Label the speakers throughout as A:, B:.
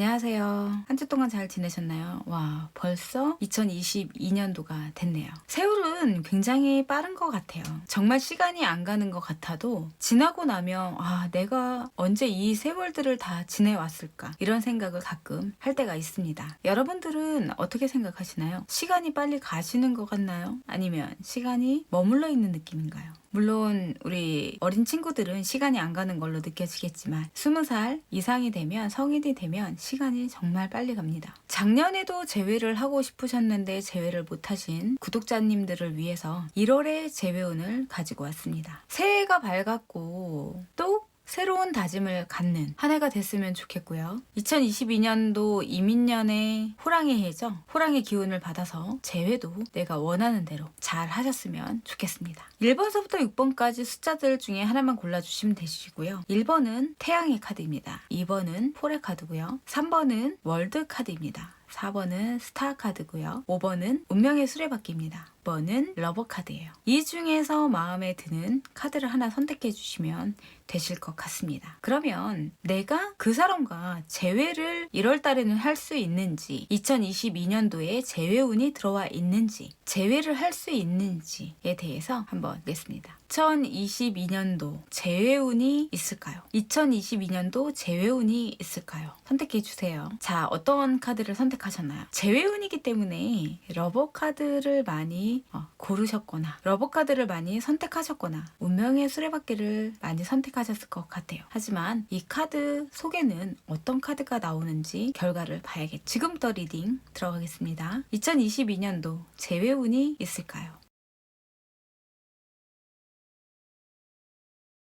A: 안녕하세요. 한 주 동안 잘 지내셨나요? 와, 벌써 2022년도가 됐네요. 세월은 굉장히 빠른 것 같아요. 정말 시간이 안 가는 것 같아도 지나고 나면 아, 내가 언제 이 세월들을 다 지내왔을까? 이런 생각을 가끔 할 때가 있습니다. 여러분들은 어떻게 생각하시나요? 시간이 빨리 가시는 것 같나요? 아니면 시간이 머물러 있는 느낌인가요? 물론 우리 어린 친구들은 시간이 안 가는 걸로 느껴지겠지만 20살 이상이 되면 성인이 되면 시간이 정말 빨리 갑니다. 작년에도 재회를 하고 싶으셨는데 재회를 못하신 구독자님들을 위해서 1월에 재회운을 가지고 왔습니다. 새해가 밝았고 또 새로운 다짐을 갖는 한 해가 됐으면 좋겠고요. 2022년도 이민년의 호랑이 해죠. 호랑이 기운을 받아서 재회도 내가 원하는 대로 잘 하셨으면 좋겠습니다. 1번서부터 6번까지 숫자들 중에 하나만 골라주시면 되시고요. 1번은 태양의 카드입니다. 2번은 폴의 카드고요. 3번은 월드 카드입니다. 4번은 스타 카드고요. 5번은 운명의 수레바퀴입니다. 6번은 러버 카드예요. 이 중에서 마음에 드는 카드를 하나 선택해 주시면 되실 것 같습니다. 그러면 내가 그 사람과 재회를 1월 달에는 할 수 있는지, 2022년도에 재회운이 들어와 있는지, 재회를 할 수 있는지에 대해서 한번 보겠습니다. 2022년도 재회운이 있을까요? 2022년도 재회운이 있을까요? 선택해 주세요. 자, 어떤 카드를 선택하셨나요? 재회운이기 때문에 러버 카드를 많이 어, 고르셨거나 러버 카드를 많이 선택하셨거나 운명의 수레바퀴를 많이 선택하셨을 것 같아요. 하지만 이 카드 속에는 어떤 카드가 나오는지 결과를 봐야겠죠. 지금부터 리딩 들어가겠습니다. 2022년도 재회운이 있을까요?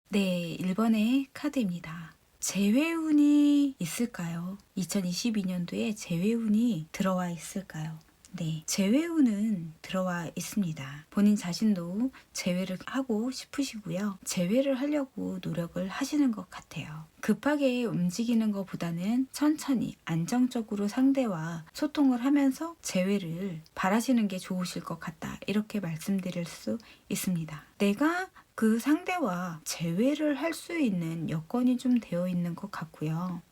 A: 네, 1번의 카드입니다. 재회운이 있을까요? 2022년도에 재회운이 들어와 있을까요? 네, 재회운은 들어와 있습니다. 본인 자신도 재회를 하고 싶으시고요. 재회를 하려고 노력을 하시는 것 같아요. 급하게 움직이는 것보다는 천천히 안정적으로 상대와 소통을 하면서 재회를 바라시는 게 좋으실 것 같다. 이렇게 말씀드릴 수 있습니다. 내가 그 상대와 재회를 할 수 있는 여건이 좀 되어 있는 것 같고요.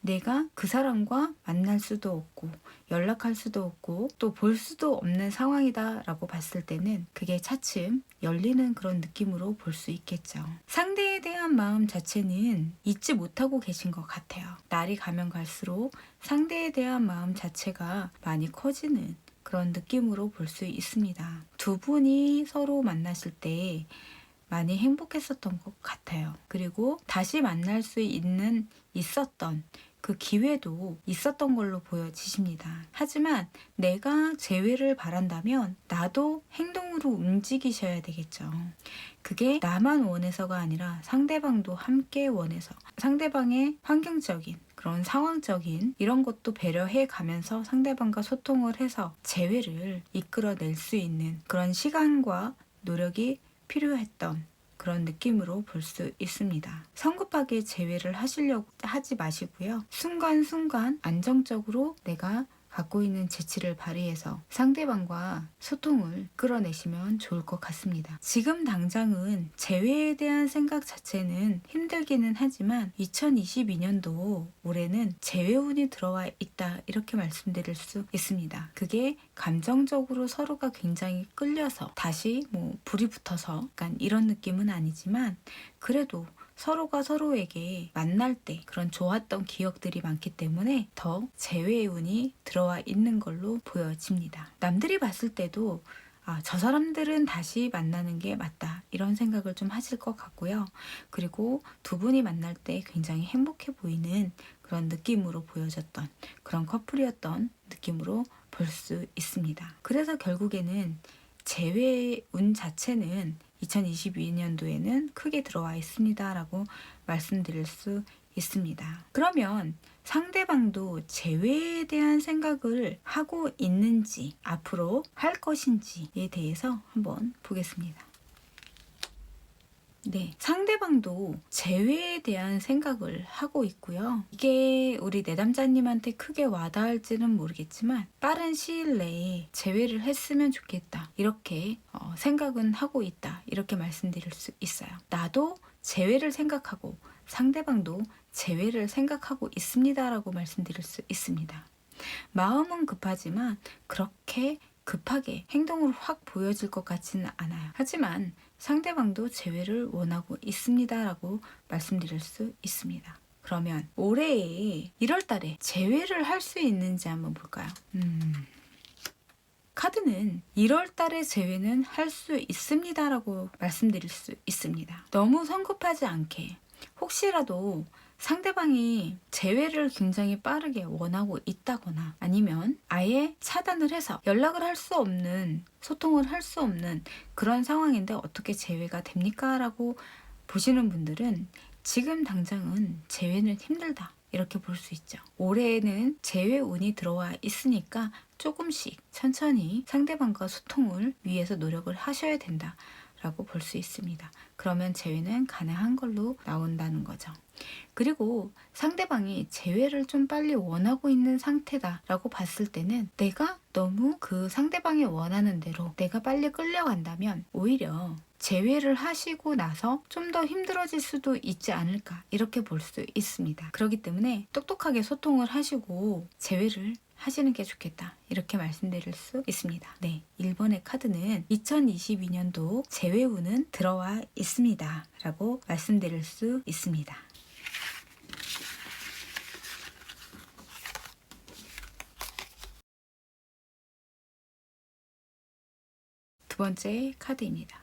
A: 내가 그 사람과 만날 수도 없고 연락할 수도 없고 또 볼 수도 없는 상황이다라고 봤을 때는 그게 차츰 열리는 그런 느낌으로 볼 수 있겠죠. 상대에 대한 마음 자체는 잊지 못하고 계신 것 같아요. 날이 가면 갈수록 상대에 대한 마음 자체가 많이 커지는 그런 느낌으로 볼 수 있습니다. 두 분이 서로 만났을 때 많이 행복했었던 것 같아요. 그리고 다시 만날 수 있는 있었던 그 기회도 있었던 걸로 보여지십니다. 하지만 내가 재회를 바란다면 나도 행동으로 움직이셔야 되겠죠. 그게 나만 원해서가 아니라 상대방도 함께 원해서 상대방의 환경적인 그런 상황적인 이런 것도 배려해 가면서 상대방과 소통을 해서 재회를 이끌어낼 수 있는 그런 시간과 노력이 필요했던 그런 느낌으로 볼 수 있습니다. 성급하게 재회를 하시려고 하지 마시고요. 순간순간 안정적으로 내가 갖고 있는 재치를 발휘해서 상대방과 소통을 끌어내시면 좋을 것 같습니다. 지금 당장은 재회에 대한 생각 자체는 힘들기는 하지만 2022년도 올해는 재회운이 들어와 있다 이렇게 말씀드릴 수 있습니다. 그게 감정적으로 서로가 굉장히 끌려서 다시 뭐 불이 붙어서 약간 이런 느낌은 아니지만 그래도 서로가 서로에게 만날 때 그런 좋았던 기억들이 많기 때문에 더 재회의 운이 들어와 있는 걸로 보여집니다. 남들이 봤을 때도 아, 저 사람들은 다시 만나는 게 맞다. 이런 생각을 좀 하실 것 같고요. 그리고 두 분이 만날 때 굉장히 행복해 보이는 그런 느낌으로 보여졌던 그런 커플이었던 느낌으로 볼 수 있습니다. 그래서 결국에는 재회 운 자체는 2022년도에는 크게 들어와 있습니다 라고 말씀드릴 수 있습니다. 그러면 상대방도 재회에 대한 생각을 하고 있는지 앞으로 할 것인지에 대해서 한번 보겠습니다. 네, 상대방도 재회에 대한 생각을 하고 있고요. 이게 우리 내담자님한테 크게 와닿을지는 모르겠지만 빠른 시일 내에 재회를 했으면 좋겠다. 이렇게 어, 생각은 하고 있다. 이렇게 말씀드릴 수 있어요. 나도 재회를 생각하고 상대방도 재회를 생각하고 있습니다라고 말씀드릴 수 있습니다. 마음은 급하지만 그렇게 급하게 행동으로 확 보여질 것 같지는 않아요. 하지만 상대방도 재회를 원하고 있습니다라고 말씀드릴 수 있습니다. 그러면 올해에 1월 달에 재회를 할 수 있는지 한번 볼까요? 음. 카드는 1월 달에 재회는 할 수 있습니다라고 말씀드릴 수 있습니다. 너무 성급하지 않게 혹시라도 상대방이 재회를 굉장히 빠르게 원하고 있다거나 아니면 아예 차단을 해서 연락을 할 수 없는 소통을 할 수 없는 그런 상황인데 어떻게 재회가 됩니까? 라고 보시는 분들은 지금 당장은 재회는 힘들다. 이렇게 볼 수 있죠. 올해에는 재회 운이 들어와 있으니까 조금씩 천천히 상대방과 소통을 위해서 노력을 하셔야 된다. 라고 볼 수 있습니다. 그러면 재회는 가능한 걸로 나온다는 거죠. 그리고 상대방이 재회를 좀 빨리 원하고 있는 상태다라고 봤을 때는 내가 너무 그 상대방이 원하는 대로 내가 빨리 끌려간다면 오히려 재회를 하시고 나서 좀 더 힘들어질 수도 있지 않을까 이렇게 볼 수 있습니다. 그렇기 때문에 똑똑하게 소통을 하시고 재회를 하시는 게 좋겠다. 이렇게 말씀드릴 수 있습니다. 네. 1번의 카드는 2022년도 재회운은 들어와 있습니다. 라고 말씀드릴 수 있습니다. 번째 카드입니다.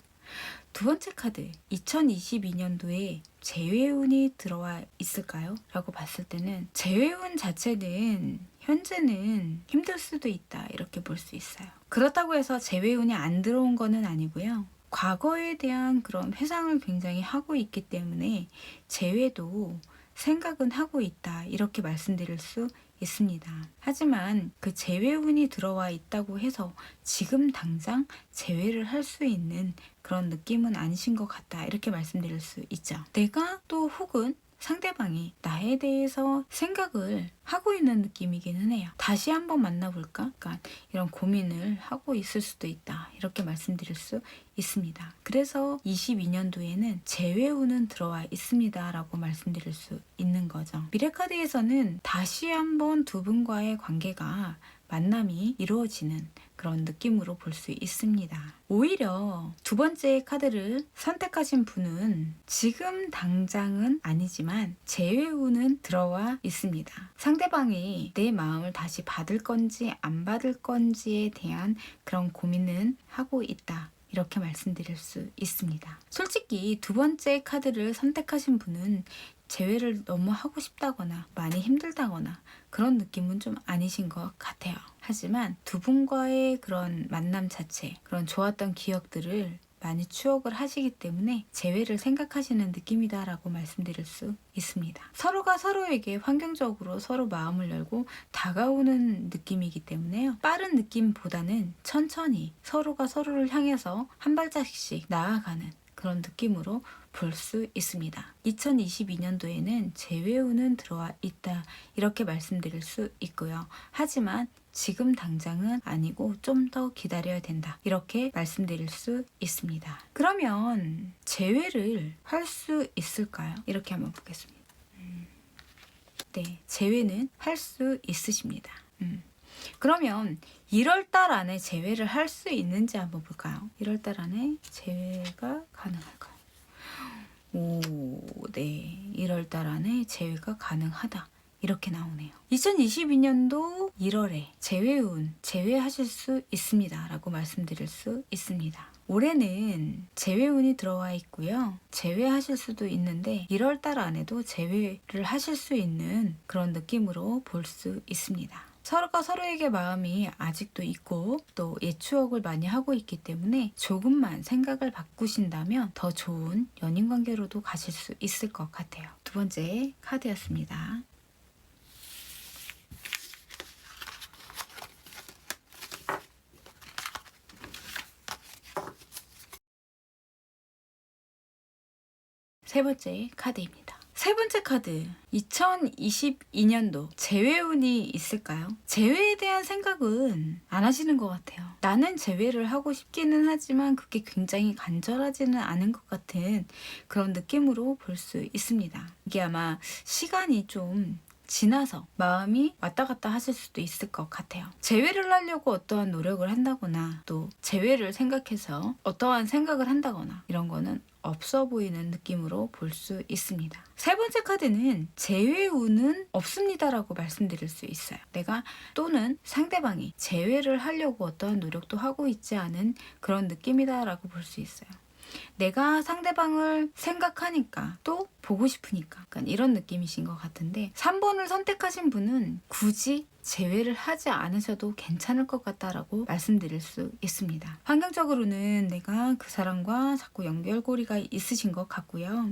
A: 두 번째 카드, 2022년도에 재회운이 들어와 있을까요? 라고 봤을 때는 재회운 자체는 현재는 힘들 수도 있다. 이렇게 볼 수 있어요. 그렇다고 해서 재회운이 안 들어온 거는 아니고요. 과거에 대한 그런 회상을 굉장히 하고 있기 때문에 재회도 생각은 하고 있다. 이렇게 말씀드릴 수 있습니다. 하지만 그 재회운이 들어와 있다고 해서 지금 당장 재회를 할 수 있는 그런 느낌은 아니신 것 같다. 이렇게 말씀드릴 수 있죠. 내가 또 혹은 상대방이 나에 대해서 생각을 하고 있는 느낌이기는 해요. 다시 한번 만나볼까? 그러니까 이런 고민을 하고 있을 수도 있다. 이렇게 말씀드릴 수 있습니다. 그래서 22년도에는 재회운은 들어와 있습니다. 라고 말씀드릴 수 있는 거죠. 미래카드에서는 다시 한번 두 분과의 관계가 만남이 이루어지는 그런 느낌으로 볼 수 있습니다. 오히려 두 번째 카드를 선택하신 분은 지금 당장은 아니지만 재회운은 들어와 있습니다. 상대방이 내 마음을 다시 받을 건지 안 받을 건지에 대한 그런 고민은 하고 있다. 이렇게 말씀드릴 수 있습니다. 솔직히 두 번째 카드를 선택하신 분은 재회를 너무 하고 싶다거나 많이 힘들다거나 그런 느낌은 좀 아니신 것 같아요. 하지만 두 분과의 그런 만남 자체, 그런 좋았던 기억들을 많이 추억을 하시기 때문에 재회를 생각하시는 느낌이다라고 말씀드릴 수 있습니다. 서로가 서로에게 환경적으로 서로 마음을 열고 다가오는 느낌이기 때문에요. 빠른 느낌보다는 천천히 서로가 서로를 향해서 한 발짝씩 나아가는 그런 느낌으로 볼 수 있습니다. 2022년도에는 재회운은 들어와 있다. 이렇게 말씀드릴 수 있고요. 하지만 지금 당장은 아니고 좀 더 기다려야 된다. 이렇게 말씀드릴 수 있습니다. 그러면 재회를 할 수 있을까요? 이렇게 한번 보겠습니다. 음. 네, 재회는 할 수 있으십니다. 음. 그러면 1월 달 안에 재회를 할 수 있는지 한번 볼까요? 1월 달 안에 재회가 가능할까요? 오, 네. 1월 달 안에 재회가 가능하다. 이렇게 나오네요. 2022년도 1월에 재회운, 재회하실 수 있습니다. 라고 말씀드릴 수 있습니다. 올해는 재회운이 들어와 있고요. 재회하실 수도 있는데 1월 달 안에도 재회를 하실 수 있는 그런 느낌으로 볼 수 있습니다. 서로가 서로에게 마음이 아직도 있고 또 옛 추억을 많이 하고 있기 때문에 조금만 생각을 바꾸신다면 더 좋은 연인 관계로도 가실 수 있을 것 같아요. 두 번째 카드였습니다. 세 번째 카드입니다. 세세 번째 카드. 2022년도 재회운이 있을까요? 재회에 대한 생각은 안 하시는 것 같아요. 나는 재회를 하고 싶기는 하지만 그게 굉장히 간절하지는 않은 것 같은 그런 느낌으로 볼 수 있습니다. 이게 아마 시간이 좀 지나서 마음이 왔다 갔다 하실 수도 있을 것 같아요. 재회를 하려고 어떠한 노력을 한다거나 또 재회를 생각해서 어떠한 생각을 한다거나 이런 거는 없어 보이는 느낌으로 볼 수 있습니다. 세 번째 카드는 재회운은 없습니다라고 말씀드릴 수 있어요. 내가 또는 상대방이 재회를 하려고 어떠한 노력도 하고 있지 않은 그런 느낌이다라고 볼 수 있어요. 내가 상대방을 생각하니까 또 보고 싶으니까 약간 이런 느낌이신 것 같은데 3번을 선택하신 분은 굳이 제외를 하지 않으셔도 괜찮을 것 같다라고 말씀드릴 수 있습니다. 환경적으로는 내가 그 사람과 자꾸 연결고리가 있으신 것 같고요.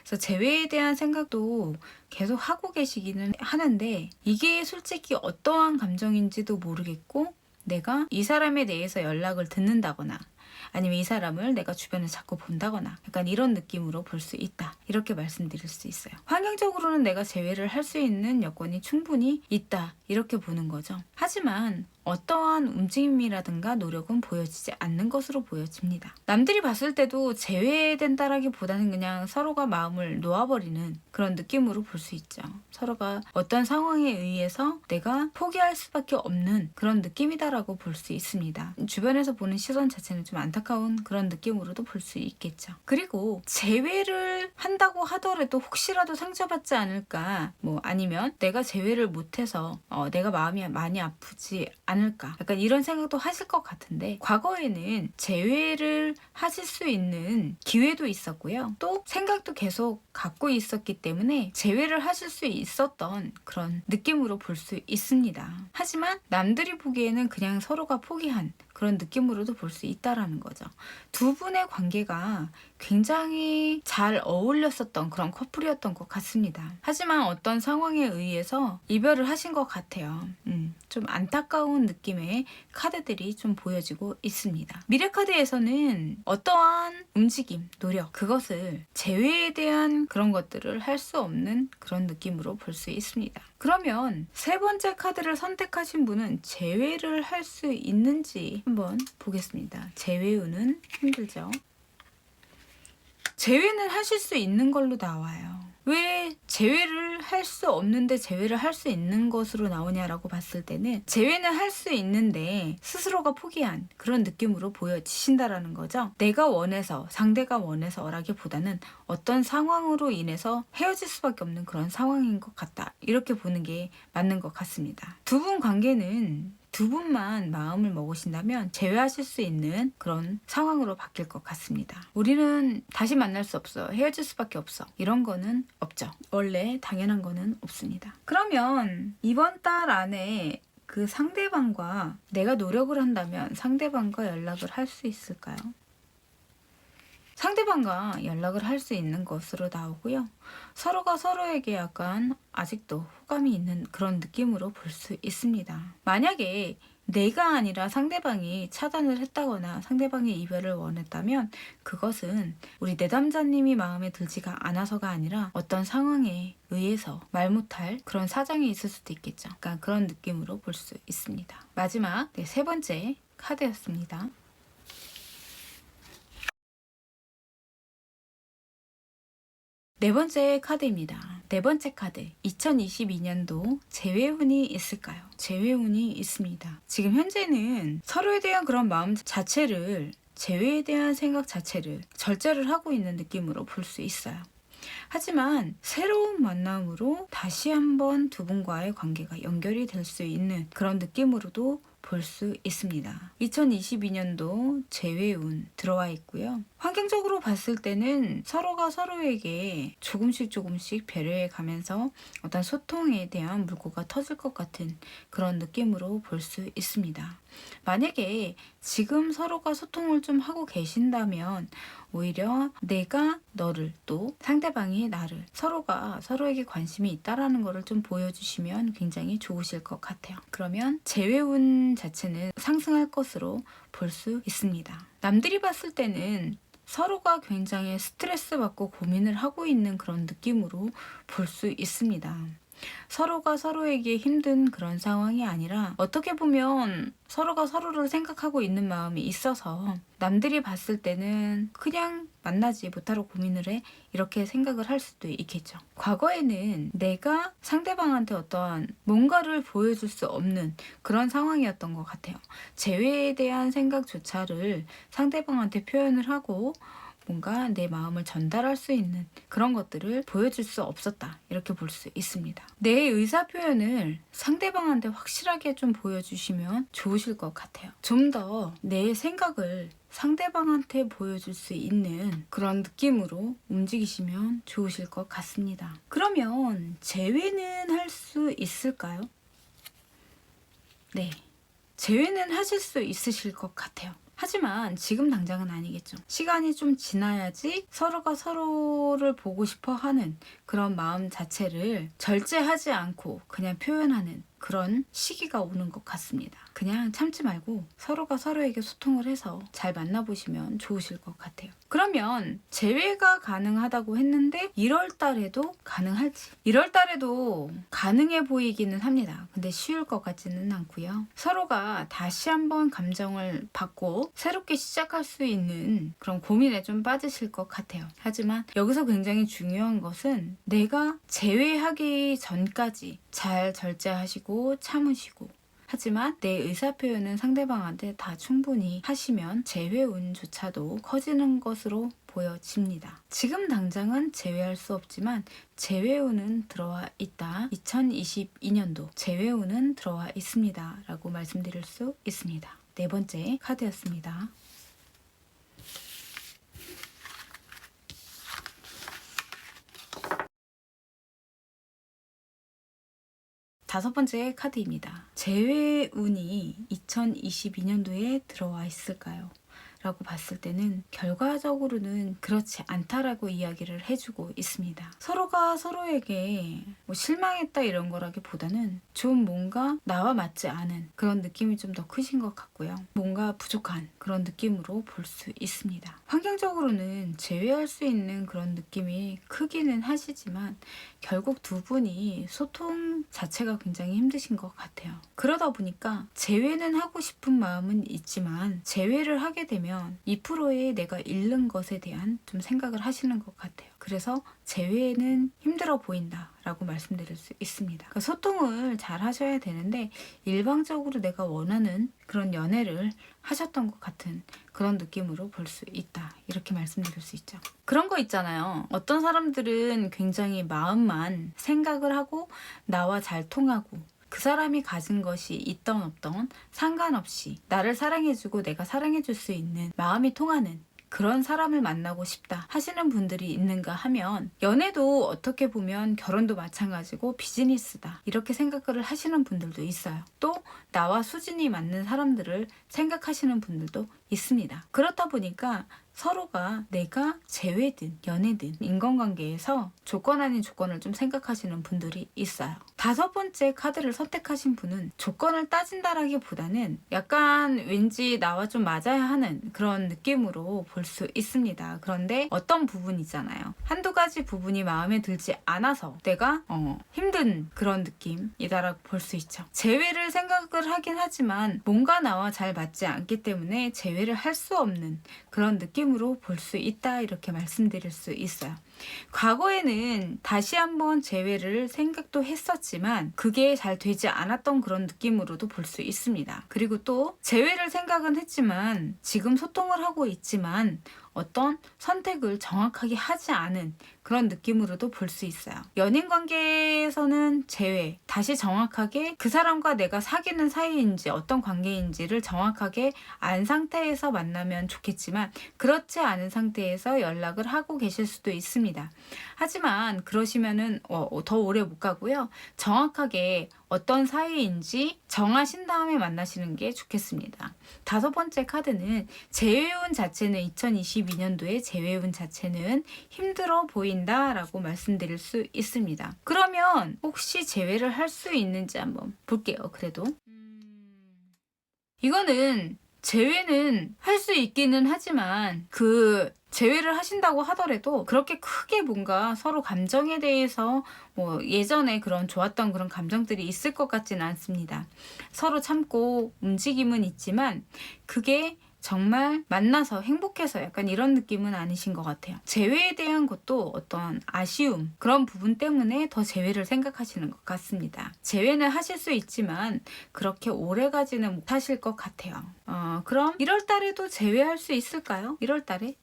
A: 그래서 재회에 대한 생각도 계속 하고 계시기는 하는데 이게 솔직히 어떠한 감정인지도 모르겠고 내가 이 사람에 대해서 연락을 듣는다거나 아니면 이 사람을 내가 주변에 자꾸 본다거나 약간 이런 느낌으로 볼 수 있다. 이렇게 말씀드릴 수 있어요. 환경적으로는 내가 제외를 할 수 있는 여건이 충분히 있다. 이렇게 보는 거죠. 하지만 어떠한 움직임이라든가 노력은 보여지지 않는 것으로 보여집니다. 남들이 봤을 때도 제외된다라기보다는 그냥 서로가 마음을 놓아버리는 그런 느낌으로 볼 수 있죠. 서로가 어떤 상황에 의해서 내가 포기할 수밖에 없는 그런 느낌이다라고 볼 수 있습니다. 주변에서 보는 시선 자체는 좀 안타 까운 그런 느낌으로도 볼 수 있겠죠. 그리고 제외를 한다고 하더라도 혹시라도 상처받지 않을까, 뭐 아니면 내가 제외를 못해서 어, 내가 마음이 많이 아프지 않을까, 약간 이런 생각도 하실 것 같은데 과거에는 제외를 하실 수 있는 기회도 있었고요. 또 생각도 계속 갖고 있었기 때문에 제외를 하실 수 있었던 그런 느낌으로 볼 수 있습니다. 하지만 남들이 보기에는 그냥 서로가 포기한 그런 느낌으로도 볼 수 있다라는 거죠. 두 분의 관계가 굉장히 잘 어울렸었던 그런 커플이었던 것 같습니다. 하지만 어떤 상황에 의해서 이별을 하신 것 같아요. 음, 좀 안타까운 느낌의 카드들이 좀 보여지고 있습니다. 미래 카드에서는 어떠한 움직임, 노력, 그것을 재회에 대한 그런 것들을 할 수 없는 그런 느낌으로 볼 수 있습니다. 그러면 세 번째 카드를 선택하신 분은 재회를 할 수 있는지 한번 보겠습니다. 재회운은 힘들죠. 제외는 하실 수 있는 걸로 나와요. 왜 제외를 할 수 없는데 제외를 할 수 있는 것으로 나오냐라고 봤을 때는 제외는 할 수 있는데 스스로가 포기한 그런 느낌으로 보여지신다라는 거죠. 내가 원해서 상대가 원해서라기보다는 어떤 상황으로 인해서 헤어질 수밖에 없는 그런 상황인 것 같다. 이렇게 보는 게 맞는 것 같습니다. 두 분 관계는 두 분만 마음을 먹으신다면 제외하실 수 있는 그런 상황으로 바뀔 것 같습니다. 우리는 다시 만날 수 없어. 헤어질 수밖에 없어. 이런 거는 없죠. 원래 당연한 거는 없습니다. 그러면 이번 달 안에 그 상대방과 내가 노력을 한다면 상대방과 연락을 할 수 있을까요? 상대방과 연락을 할 수 있는 것으로 나오고요. 서로가 서로에게 약간 아직도 호감이 있는 그런 느낌으로 볼 수 있습니다. 만약에 내가 아니라 상대방이 차단을 했다거나 상대방의 이별을 원했다면 그것은 우리 내담자님이 마음에 들지가 않아서가 아니라 어떤 상황에 의해서 말 못할 그런 사정이 있을 수도 있겠죠. 그러니까 그런 느낌으로 볼 수 있습니다. 마지막 네, 세 번째 카드였습니다. 네 번째 카드입니다. 네 번째 카드. 2022년도 재회운이 있을까요? 재회운이 있습니다. 지금 현재는 서로에 대한 그런 마음 자체를 재회에 대한 생각 자체를 절제를 하고 있는 느낌으로 볼 수 있어요. 하지만 새로운 만남으로 다시 한번 두 분과의 관계가 연결이 될 수 있는 그런 느낌으로도 볼 수 있습니다. 2022년도 재회운 들어와 있고요. 환경적으로 봤을 때는 서로가 서로에게 조금씩 조금씩 배려해 가면서 어떤 소통에 대한 물꼬가 터질 것 같은 그런 느낌으로 볼 수 있습니다. 만약에 지금 서로가 소통을 좀 하고 계신다면 오히려 내가 너를 또 상대방이 나를 서로가 서로에게 관심이 있다라는 것을 좀 보여주시면 굉장히 좋으실 것 같아요. 그러면 재회운 자체는 상승할 것으로 볼 수 있습니다. 남들이 봤을 때는 서로가 굉장히 스트레스 받고 고민을 하고 있는 그런 느낌으로 볼 수 있습니다. 서로가 서로에게 힘든 그런 상황이 아니라 어떻게 보면 서로가 서로를 생각하고 있는 마음이 있어서 남들이 봤을 때는 그냥 만나지 못하러 고민을 해 이렇게 생각을 할 수도 있겠죠. 과거에는 내가 상대방한테 어떤 뭔가를 보여줄 수 없는 그런 상황이었던 것 같아요. 재회에 대한 생각조차를 상대방한테 표현을 하고 뭔가 내 마음을 전달할 수 있는 그런 것들을 보여줄 수 없었다. 이렇게 볼 수 있습니다. 내 의사 표현을 상대방한테 확실하게 좀 보여주시면 좋으실 것 같아요. 좀 더 내 생각을 상대방한테 보여줄 수 있는 그런 느낌으로 움직이시면 좋으실 것 같습니다. 그러면 재회는 할 수 있을까요? 네. 재회는 하실 수 있으실 것 같아요. 하지만 지금 당장은 아니겠죠. 시간이 좀 지나야지 서로가 서로를 보고 싶어 하는 그런 마음 자체를 절제하지 않고 그냥 표현하는 그런 시기가 오는 것 같습니다. 그냥 참지 말고 서로가 서로에게 소통을 해서 잘 만나보시면 좋으실 것 같아요. 그러면 재회가 가능하다고 했는데 1월 달에도 가능할지? 1월 달에도 가능해 보이기는 합니다. 근데 쉬울 것 같지는 않고요. 서로가 다시 한번 감정을 받고 새롭게 시작할 수 있는 그런 고민에 좀 빠지실 것 같아요. 하지만 여기서 굉장히 중요한 것은 내가 재회하기 전까지 잘 절제하시고 참으시고 하지만 내 의사 표현은 상대방한테 다 충분히 하시면 재회 운조차도 커지는 것으로 보여집니다. 지금 당장은 제외할 수 없지만 재회운은 들어와 있다. 2022년도 재회운은 들어와 있습니다. 라고 말씀드릴 수 있습니다. 네 번째 카드였습니다. 다섯 번째 카드입니다. 재회운이 2022년도에 들어와 있을까요? 라고 봤을 때는 결과적으로는 그렇지 않다라고 이야기를 해주고 있습니다. 서로가 서로에게 뭐 실망했다 이런 거라기보다는 좀 뭔가 나와 맞지 않은 그런 느낌이 좀 더 크신 것 같고요. 뭔가 부족한 그런 느낌으로 볼 수 있습니다. 환경적으로는 제외할 수 있는 그런 느낌이 크기는 하시지만 결국 두 분이 소통 자체가 굉장히 힘드신 것 같아요. 그러다 보니까 제외는 하고 싶은 마음은 있지만 제외를 하게 되면 2%의 내가 잃는 것에 대한 좀 생각을 하시는 것 같아요. 그래서 제외는 힘들어 보인다 라고 말씀드릴 수 있습니다. 그러니까 소통을 잘 하셔야 되는데 일방적으로 내가 원하는 그런 연애를 하셨던 것 같은 그런 느낌으로 볼 수 있다. 이렇게 말씀드릴 수 있죠. 그런 거 있잖아요. 어떤 사람들은 굉장히 마음만 생각을 하고 나와 잘 통하고 그 사람이 가진 것이 있던 없던 상관없이 나를 사랑해주고 내가 사랑해줄 수 있는 마음이 통하는 그런 사람을 만나고 싶다 하시는 분들이 있는가 하면 연애도 어떻게 보면 결혼도 마찬가지고 비즈니스다 이렇게 생각을 하시는 분들도 있어요. 또 나와 수준이 맞는 사람들을 생각하시는 분들도 있습니다. 그렇다 보니까 서로가 내가 재회든 연애든 인간관계에서 조건 아닌 조건을 좀 생각하시는 분들이 있어요. 다섯 번째 카드를 선택하신 분은 조건을 따진다라기보다는 약간 왠지 나와 좀 맞아야 하는 그런 느낌으로 볼 수 있습니다. 그런데 어떤 부분 있잖아요. 한두 가지 부분이 마음에 들지 않아서 내가 어, 힘든 그런 느낌이다라고 볼 수 있죠. 재회를 생각을 하긴 하지만 뭔가 나와 잘 맞지 않기 때문에 재회를 할 수 없는 그런 느낌 으로 볼 수 있다 이렇게 말씀드릴 수 있어요. 과거에는 다시 한번 재회를 생각도 했었지만 그게 잘 되지 않았던 그런 느낌으로도 볼 수 있습니다. 그리고 또 재회를 생각은 했지만 지금 소통을 하고 있지만 어떤 선택을 정확하게 하지 않은 그런 느낌으로도 볼 수 있어요. 연인 관계에서는 재회, 다시 정확하게 그 사람과 내가 사귀는 사이인지 어떤 관계인지를 정확하게 안 상태에서 만나면 좋겠지만 그렇지 않은 상태에서 연락을 하고 계실 수도 있습니다. 하지만 그러시면은 어, 더 오래 못 가고요. 정확하게 어떤 사이인지 정하신 다음에 만나시는 게 좋겠습니다. 다섯 번째 카드는 재회운 자체는 2022년도에 재회운 자체는 힘들어 보 인다라고 말씀드릴 수 있습니다. 그러면 혹시 재회를 할 수 있는지 한번 볼게요. 그래도 이거는 재회는 할 수 있기는 하지만 그 재회를 하신다고 하더라도 그렇게 크게 뭔가 서로 감정에 대해서 뭐 예전에 그런 좋았던 그런 감정들이 있을 것 같지는 않습니다. 서로 참고 움직임은 있지만 그게 정말 만나서 행복해서 약간 이런 느낌은 아니신 것 같아요. 재회에 대한 것도 어떤 아쉬움 그런 부분 때문에 더 재회를 생각하시는 것 같습니다. 재회는 하실 수 있지만 그렇게 오래 가지는 못하실 것 같아요. 어, 그럼 1월 달에도 재회할 수 있을까요? 1월 달에?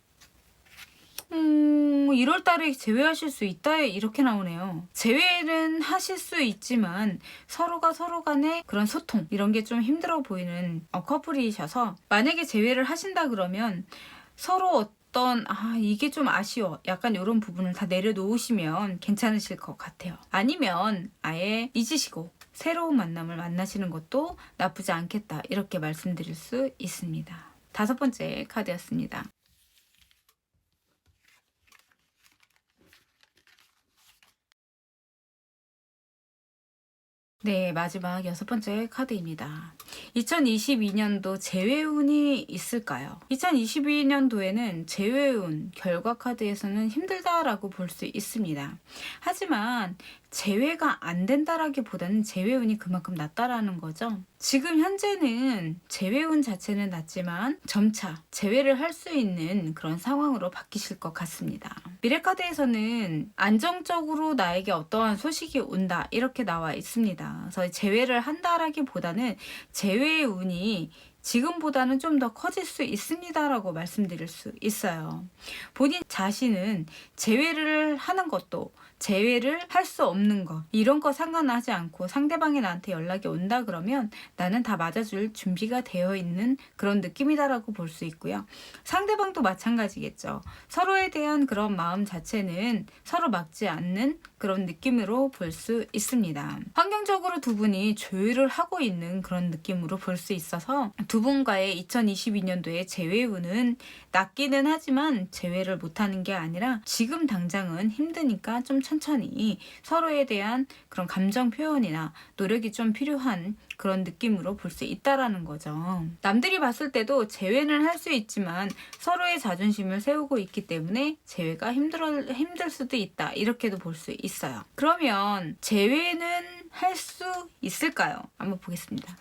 A: 음, 1월 달에 제외하실 수 있다 이렇게 나오네요. 제외는 하실 수 있지만 서로가 서로 간의 그런 소통 이런 게 좀 힘들어 보이는 어, 커플이셔서 만약에 제외를 하신다 그러면 서로 어떤 아 이게 좀 아쉬워 약간 이런 부분을 다 내려놓으시면 괜찮으실 것 같아요. 아니면 아예 잊으시고 새로운 만남을 만나시는 것도 나쁘지 않겠다 이렇게 말씀드릴 수 있습니다. 다섯 번째 카드였습니다. 네, 마지막 여섯 번째 카드입니다. 2022년도 재회운이 있을까요? 2022년도에는 재회운 결과 카드에서는 힘들다라고 볼 수 있습니다. 하지만 재회가 안 된다라기보다는 재회운이 그만큼 낮다라는 거죠. 지금 현재는 재회운 자체는 낮지만 점차 재회를 할 수 있는 그런 상황으로 바뀌실 것 같습니다. 미래카드에서는 안정적으로 나에게 어떠한 소식이 온다 이렇게 나와 있습니다. 그래서 재회를 한다라기보다는 재회의 운이 지금보다는 좀 더 커질 수 있습니다라고 말씀드릴 수 있어요. 본인 자신은 재회를 하는 것도 재회를 할 수 없는 거 이런 거 상관하지 않고 상대방이 나한테 연락이 온다 그러면 나는 다 맞아줄 준비가 되어 있는 그런 느낌이다라고 볼 수 있고요. 상대방도 마찬가지겠죠. 서로에 대한 그런 마음 자체는 서로 막지 않는 그런 느낌으로 볼 수 있습니다. 환경적으로 두 분이 조율을 하고 있는 그런 느낌으로 볼 수 있어서 두 분과의 2022년도의 재회운은 낮기는 하지만 재회를 못하는 게 아니라 지금 당장은 힘드니까 좀 천 천히 서로에 대한 그런 감정 표현이나 노력이 좀 필요한 그런 느낌으로 볼 수 있다라는 거죠. 남들이 봤을 때도 재회는 할 수 있지만 서로의 자존심을 세우고 있기 때문에 재회가 힘들어 힘들 수도 있다 이렇게도 볼 수 있어요. 그러면 재회는 할 수 있을까요? 한번 보겠습니다.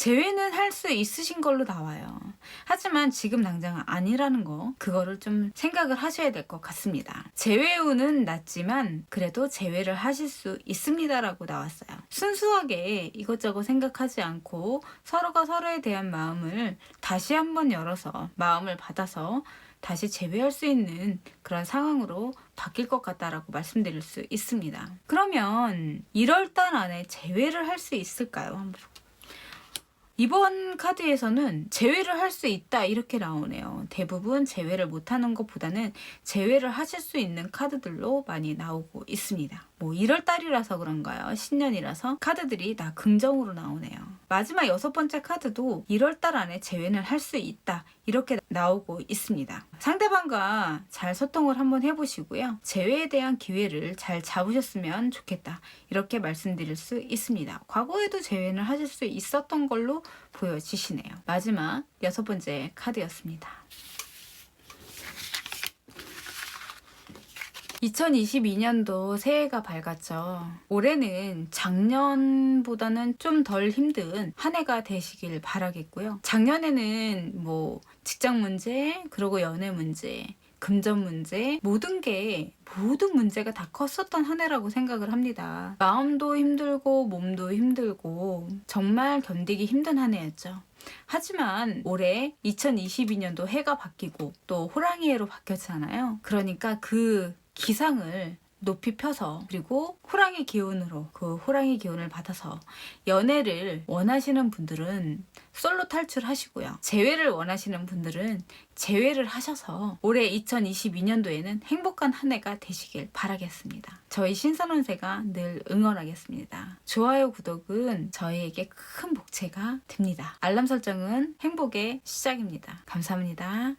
A: 제외는 할 수 있으신 걸로 나와요. 하지만 지금 당장은 아니라는 거, 그거를 좀 생각을 하셔야 될 것 같습니다. 제외운은 낮지만 그래도 제외를 하실 수 있습니다라고 나왔어요. 순수하게 이것저것 생각하지 않고 서로가 서로에 대한 마음을 다시 한번 열어서 마음을 받아서 다시 재회할 수 있는 그런 상황으로 바뀔 것 같다라고 말씀드릴 수 있습니다. 그러면 1월 달 안에 재회를 할 수 있을까요? 한번 이번 카드에서는 제외를 할 수 있다 이렇게 나오네요. 대부분 제외를 못하는 것보다는 제외를 하실 수 있는 카드들로 많이 나오고 있습니다. 뭐 1월 달이라서 그런가요? 신년이라서 카드들이 다 긍정으로 나오네요. 마지막 여섯 번째 카드도 1월 달 안에 제외는 할 수 있다 이렇게 나오고 있습니다. 상대방과 잘 소통을 한번 해보시고요. 제외에 대한 기회를 잘 잡으셨으면 좋겠다 이렇게 말씀드릴 수 있습니다. 과거에도 제외는 하실 수 있었던 걸로 보여지시네요. 마지막 여섯 번째 카드였습니다. 2022년도 새해가 밝았죠. 올해는 작년보다는 좀 덜 힘든 한 해가 되시길 바라겠고요. 작년에는 뭐 직장 문제, 그리고 연애 문제, 금전 문제 모든 게 모든 문제가 다 컸었던 한 해라고 생각을 합니다. 마음도 힘들고 몸도 힘들고 정말 견디기 힘든 한 해였죠. 하지만 올해 2022년도 해가 바뀌고 또 호랑이 해로 바뀌었잖아요. 그러니까 그 기상을 높이 펴서 그리고 호랑이 기운으로 그 호랑이 기운을 받아서 연애를 원하시는 분들은 솔로 탈출하시고요. 재회를 원하시는 분들은 재회를 하셔서 올해 2022년도에는 행복한 한 해가 되시길 바라겠습니다. 저희 신선원세가 늘 응원하겠습니다. 좋아요, 구독은 저희에게 큰 복채가 됩니다. 알람 설정은 행복의 시작입니다. 감사합니다.